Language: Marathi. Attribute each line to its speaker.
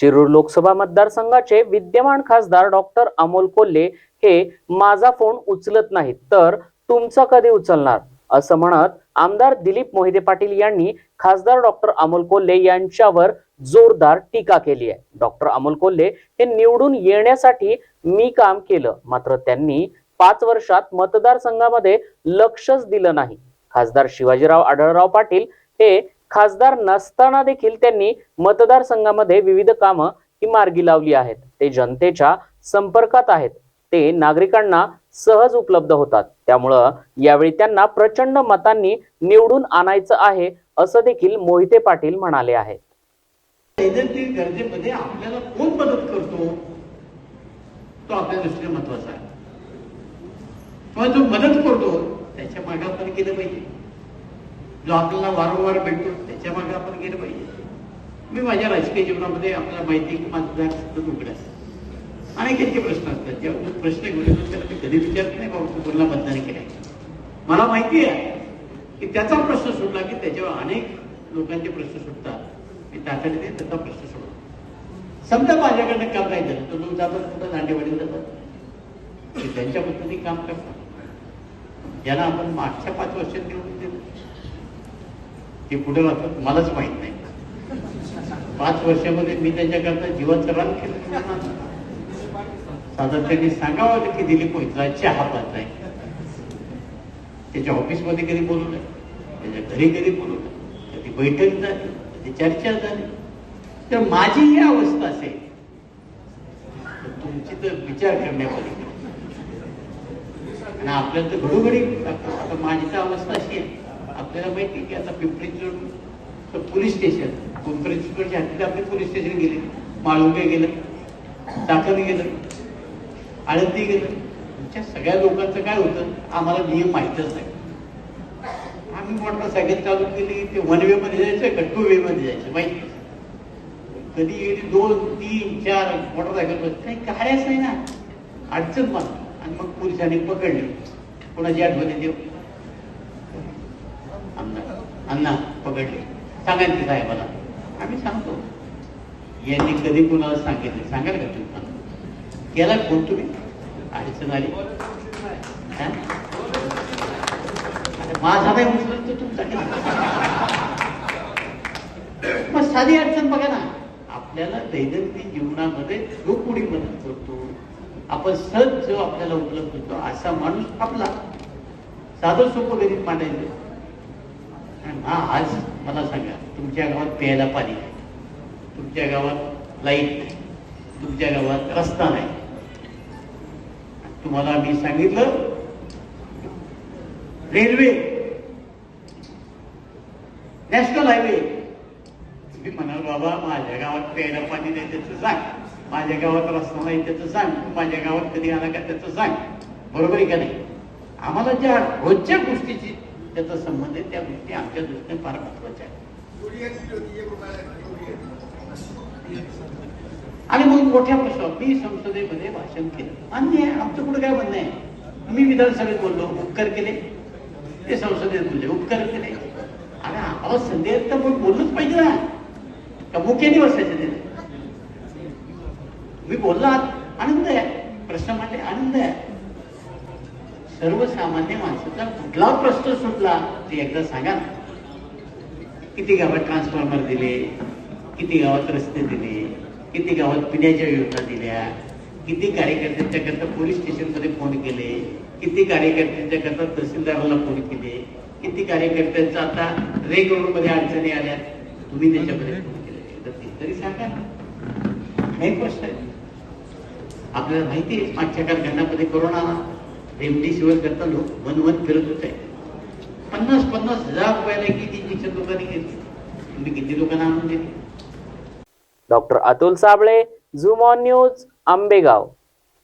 Speaker 1: शिरूर लोकसभा मतदारसंघाचे विद्यमान खासदार डॉक्टर अमोल कोल्हे हे माझा फोन उचलत नाहीत तर तुमचा कधी उचलणार? असं म्हणत आमदार दिलीप मोहिते पाटील यांनी खासदार डॉक्टर अमोल कोल्हे यांच्यावर जोरदार टीका केली आहे. डॉक्टर अमोल कोल्हे हे निवडून येण्यासाठी मी काम केलं मात्र त्यांनी पाच वर्षात मतदारसंघामध्ये लक्षच दिलं नाही. खासदार शिवाजीराव आढळराव पाटील हे खासदार नसताना देखील त्यांनी मतदारसंघामध्ये विविध कामं ही मार्गी लावली आहेत. ते जनतेच्या संपर्कात आहेत. ते नागरिकांना सहज उपलब्ध होतात. त्यामुळं यावेळी त्यांना प्रचंड मतांनी निवडून आणायचं आहे असं देखील मोहिते पाटील म्हणाले आहेत.
Speaker 2: दैनंदिन गरजेमध्ये आपल्याला कोण मदत करतो तो आपल्या दृष्टीने महत्त्वाचा आहे. किंवा जो मदत करतो त्याच्यामागे आपण केलं पाहिजे. जो आपल्याला वारंवार भेटतो त्याच्यामागे आपण गेलं पाहिजे. मी माझ्या राजकीय जीवनामध्ये आपल्याला माहिती की माझं दार सतत अनेकांचे प्रश्न असतात. जेव्हा जो प्रश्न घेऊन येतो त्याला मी कधी विचारत नाही बाबा तू कोणाला मतदान केलंय मला माहिती आहे की त्याचा प्रश्न सुटला की त्याच्यावर अनेक लोकांचे प्रश्न सुटतात. मी तातडीने त्याचा प्रश्न सोडतो समजा माझ्याकडनं काम नाही झालं तर लोक जातात कुठं दांडेवाडी जातात? त्यांच्या पद्धतीने काम करतात. ज्यांना आपण मागच्या पाच वर्षात निवडून दिलं ते कुठे राहतात मलाच माहीत नाही. पाच वर्षामध्ये मी त्यांच्याकरता जीवाचं रान केलं. साधारण त्यांनी सांगावं की दिलीप मोहितला चहा पाहत नाही त्याच्या ऑफिसमध्ये कधी बोलवलं त्याच्या घरी कधी बोलवलं कधी बैठक झाली कधी चर्चा झाली. तर माझी ही अवस्था असेल. तर तुमची तर विचार करण्यापलीकडे आणि आपल्याला तर घडोघडी. आता माझी तर अवस्था अशी आहे. आपल्याला माहिती आहे की आता पिंपरी चिंचवड पोलीस स्टेशन पिंपरी चिंचवडच्या हद्दीत आपले पोलीस स्टेशन गेले. माळुंगे गेलं चाकण गेलं आळंदी गेलं. तुमच्या सगळ्या लोकांचं काय होतं आम्हाला नियम माहीतच नाही. आम्ही मोटरसायकल चालू केली ते वन वे मध्ये जायचं का टू वे मध्ये जायचं माहिती कधी गेली दोन तीन चार मोटरसायकल काही काढायच नाही ना. अडचण मला आणि मग पोलिसांनी पकडले. कोणाची आठवणी देऊ अण्णा पकडले. सांगायला की साहेबाला. आम्ही सांगतो. यांनी कधी कुणाला सांगितले? सांगाल का तुम्ही. याला केला फोन तुम्ही? अडचण आली? माझा नाही उचलत तुमचा मग साधी अडचण बघा ना. आपल्याला दैनंदिन जीवनामध्ये जो कोणी मदत करतो आपण सहज जो आपल्याला उपलब्ध होतो असा माणूस आपला. साधं सोपं गरीब मांडायचं. हा आज मला सांगा तुमच्या गावात प्यायला पाणी नाही तुमच्या गावात लाइट नाही. तुमच्या गावात रस्ता नाही. तुम्हाला मी सांगितलं रेल्वे. National highway. तुम्ही म्हणाल बाबा माझ्या गावात प्यायला पाणी नाही त्याचं सांग. माझ्या गावात रस्ता नाही त्याचं सांग. तू माझ्या गावात कधी आला का त्याचं सांग. बरोबर आहे का नाही? आम्हाला ज्या रोजच्या गोष्टीची त्याचा संबंध आहे त्या गोष्टी आमच्या दृष्टीने फार महत्त्वाच्या आहेत. आणि मग मोठ्या प्रश्नावर मी संसदेमध्ये भाषण केलं. अन्य आमचं कुठं काय म्हणणं आहे? मी विधानसभेत बोललो उपकार केले. ते संसदेत बोलले उपकार केले. अरे आम्हाला संधी तर मग बोललोच पाहिजे ना. का मुख्याने बसायचे ते मी बोललात आनंद आहे. प्रश्न मांडले आनंद आहे. सर्वसामान्य माणसाचा कुठला प्रश्न सुटला ते एकदा सांगा ना. किती गावात ट्रान्सफॉर्मर दिले किती गावात रस्ते दिले किती गावात पिण्याच्या योजना दिल्या किती कार्यकर्त्यांच्या करता पोलीस स्टेशनमध्ये फोन केले किती कार्यकर्त्यांच्या करता तहसीलदाराला फोन केले किती कार्यकर्त्यांचा आता रेग रोडमध्ये अडचणी आल्या तुम्ही त्याच्यामध्ये फोन केले. तर ते तरी सांगा ना. प्रश्न आहे. आपल्याला माहिती आहे मागच्या कालखंडामध्ये कोरोना आला. रेमडेसिवीर करता लोक वन वन फिरत होते. पन्नास पन्नास हजार रुपयाला किती इंजेक्शन लोकांनी घेतली. तुम्ही किती लोकांना आणून दिली?
Speaker 1: Doctor Atul Sable zoom on news Ambegaon.